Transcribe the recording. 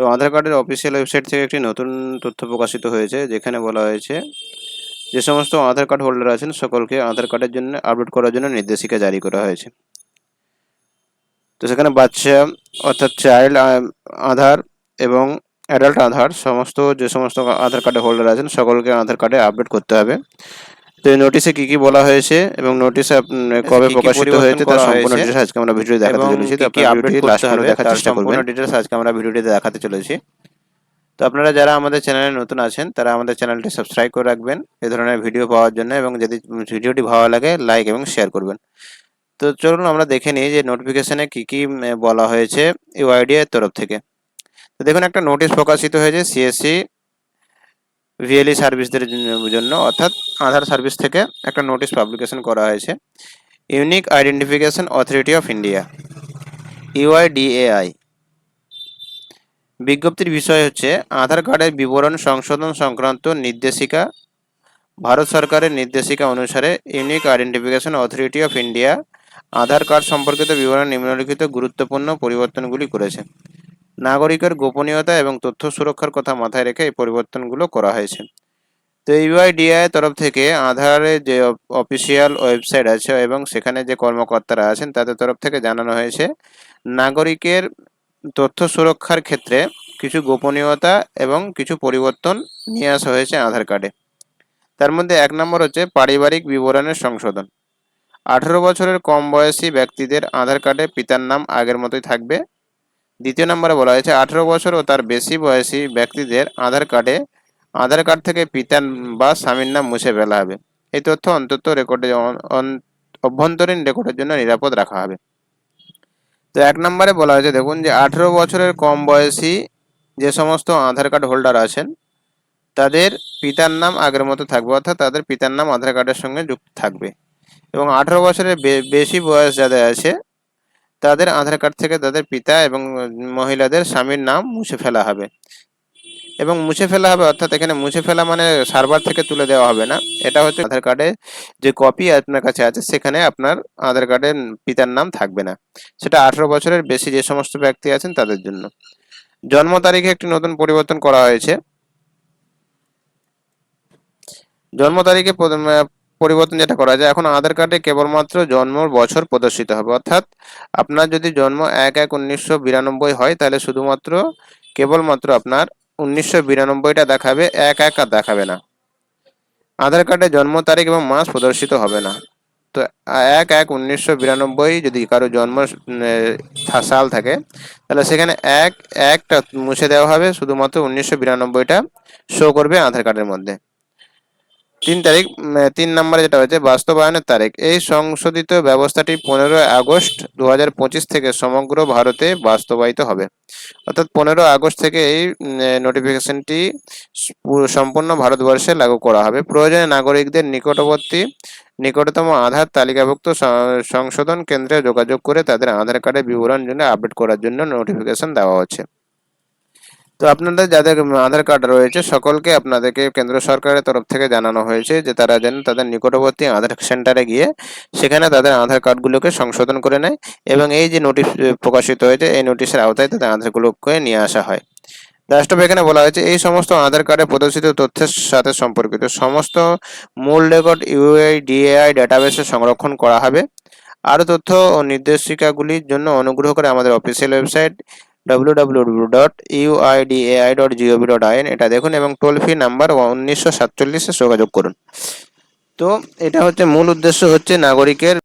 তো আধার কার্ডের official website থেকে একটি নতুন তথ্য প্রকাশিত হয়েছে, যেখানে বলা হয়েছে, যে সমস্ত আধার কার্ড হোল্ডার আছেন, সকলকে আধার কার্ডের জন্য আপলোড করার জন্য নির্দেশিকা জারি করা হয়েছে। তো সেখানে বাচ্চা, অর্থাৎ চাইল্ড আধার এবং অ্যাডাল্ট আধার সমস্ত যে সমস্ত আধার কার্ডের হোল্ডার আছেন, সকলকে আধার কার্ডে আপডেট করতে হবে। তো এই নোটিশে কি কি বলা হয়েছে এবং নোটিশে কবে কি কি প্রকাশিত হয়েছে তার সম্পূর্ণ ডিটেলস আজকে আমরা ভিডিও দেখাতে চলেছি। তো আপনারা ভিডিওটি করতে লাস্ট পর্যন্ত দেখার চেষ্টা করবেন। সম্পূর্ণ ডিটেলস আজকে আমরা ভিডিওটিতে দেখাতে চলেছি। তো আপনারা যারা আমাদের চ্যানেলে নতুন আছেন তারা আমাদের চ্যানেলটি সাবস্ক্রাইব করে রাখবেন এ ধরনের ভিডিও পাওয়ার জন্য এবং যদি ভিডিওটি ভালো লাগে লাইক এবং শেয়ার করবেন। তো চলুন আমরা দেখে নিই যে নোটিফিকেশনে কি কি বলা হয়েছে ইউআইডি এর তরফ থেকে। তো দেখুন একটা নোটিশ প্রকাশিত হয়েছে সিএসসি ভিএলই সার্ভিসদের জন্য অর্থাৎ আধার সার্ভিস থেকে একটা নোটিশ পাবলিকেশন করা হয়েছে। Unique Identification Authority of India UIDAI বিজ্ঞপ্তির বিষয় হচ্ছে, আধার কার্ডের বিবরণ সংশোধন সংক্রান্ত নির্দেশিকা। ভারত সরকারের নির্দেশিকা অনুসারে Unique Identification Authority of India Aadhaar card সম্পর্কিত বিবরণ নিম্নলিখিত গুরুত্বপূর্ণ পরিবর্তনগুলি করেছে। নাগরিকের গোপনীয়তা এবং তথ্য সুরক্ষার কথা মাথায় রেখে এই পরিবর্তনগুলো করা হয়েছে। তো ইউআইডিআই তরফ থেকে আধারের যে অফিসিয়াল ওয়েবসাইট আছে এবং সেখানে যে কর্মকর্তারা আছেন, তাদের তরফ থেকে জানানো হয়েছে, নাগরিকের তথ্য সুরক্ষার ক্ষেত্রে কিছু গোপনীয়তা এবং কিছু পরিবর্তন নিয়ে আসা হয়েছে আধার কার্ডে। তার মধ্যে এক নম্বর হচ্ছে পারিবারিক বিবরণের সংশোধন। আঠেরো বছরের কম বয়সী ব্যক্তিদের আধার কার্ডে পিতার নাম আগের মতোই থাকবে। দ্বিতীয় নম্বরে বলা হয়েছে, আঠেরো বছর ও তার বেশি বয়সী ব্যক্তিদের আধার কার্ডে, আধার কার্ড থেকে পিতার বা স্বামীর নাম মুছে ফেলা হবে। এই তথ্য অন্তত রেকর্ডে অভ্যন্তরীণ রেকর্ডের জন্য নিরাপদ রাখা হবে। তো এক নম্বরে বলা হয়েছে, দেখুন যে, আঠেরো বছরের কম বয়সী যে সমস্ত আধার কার্ড হোল্ডার আছেন, তাদের পিতার নাম আগের মতো থাকবে, অর্থাৎ তাদের পিতার নাম আধার কার্ডের সঙ্গে যুক্ত থাকবে। এবং আঠেরো বছরের বেশি বয়স যাদের আছে তাদের আধার কার্ড থেকে তাদের পিতা এবং মহিলাদের স্বামীর নাম মুছে ফেলা হবে। এবং মুছে ফেলা হবে অর্থাৎ এখানে মুছে ফেলা মানে সার্ভার থেকে তুলে দেওয়া হবে না। এটা হচ্ছে আধার কার্ডে যে কপি আপনার কাছে আছে, সেখানে আপনার আধার কার্ডের পিতার নাম থাকবে না। সেটা আঠেরো বছরের বেশি যে সমস্ত ব্যক্তি আছেন তাদের জন্য। জন্ম তারিখে একটি নতুন পরিবর্তন করা হয়েছে। জন্ম তারিখে পরিবর্তন যেটা করা যায়, এখন আধার কার্ডে কেবলমাত্র জন্মর বছর প্রদর্শিত হবে। অর্থাৎ আপনার যদি জন্ম এক এক উনিশশো বিরানব্বই হয়, তাহলে শুধুমাত্র কেবলমাত্র আপনার উনিশশো বিরানব্বইটা দেখাবে, এক এক আর দেখাবে না। আধার কার্ডে জন্ম তারিখ এবং মাস প্রদর্শিত হবে না। তো এক এক উনিশশো বিরানব্বই যদি কারও জন্ম সাল থাকে, তাহলে সেখানে এক, একটা মুছে দেওয়া হবে, শুধুমাত্র উনিশশো বিরানব্বইটা শো করবে আধার কার্ডের মধ্যে। তিন তারিখ তিন নম্বরে যেটা হয়েছে, বাস্তবায়নের তারিখ। এই সংশোধিত ব্যবস্থাটি পনেরোই আগস্ট দু হাজার পঁচিশ থেকে সমগ্র ভারতে বাস্তবায়িত হবে। অর্থাৎ পনেরো আগস্ট থেকে এই নোটিফিকেশনটি সম্পূর্ণ ভারতবর্ষে লাগু করা হবে। প্রয়োজনে নাগরিকদের নিকটবর্তী, নিকটতম আধার তালিকাভুক্ত সংশোধন কেন্দ্রে যোগাযোগ করে তাদের আধার কার্ডের বিবরণ জন্য আপডেট করার জন্য নোটিফিকেশন দেওয়া হচ্ছে। তো আপনাদের যাদের আধার কার্ড রয়েছে, সকলকে আপনাদেরকে কেন্দ্র সরকারের তরফ থেকে জানানো হয়েছে যে তারা যেন তাদের নিকটবর্তী আধার সেন্টারে গিয়ে সেখানে তাদের আধার কার্ডগুলোকে সংশোধন করে নেয় এবং এই যে নোটিশ প্রকাশিত হয়েছে, এই নোটিশের আওতায় তাদের আধারগুলোকে নিয়ে আসা হয়। রাষ্ট্রপতি এখানে বলা হয়েছে, এই সমস্ত আধার কার্ডে প্রদর্শিত তথ্যের সাথে সম্পর্কিত সমস্ত মূল রেকর্ড ইউআইডিএআই ডেটাবেসে সংরক্ষণ করা হবে। আরও তথ্য ও নির্দেশিকাগুলির জন্য অনুগ্রহ করে আমাদের অফিসিয়াল ওয়েবসাইট www.uidai.gov.in এটা দেখুন এবং টোল ফ্রি নাম্বার উনিশশো সাতচল্লিশে যোগাযোগ করুন। তো এটা হচ্ছে মূল উদ্দেশ্য হচ্ছে নাগরিকের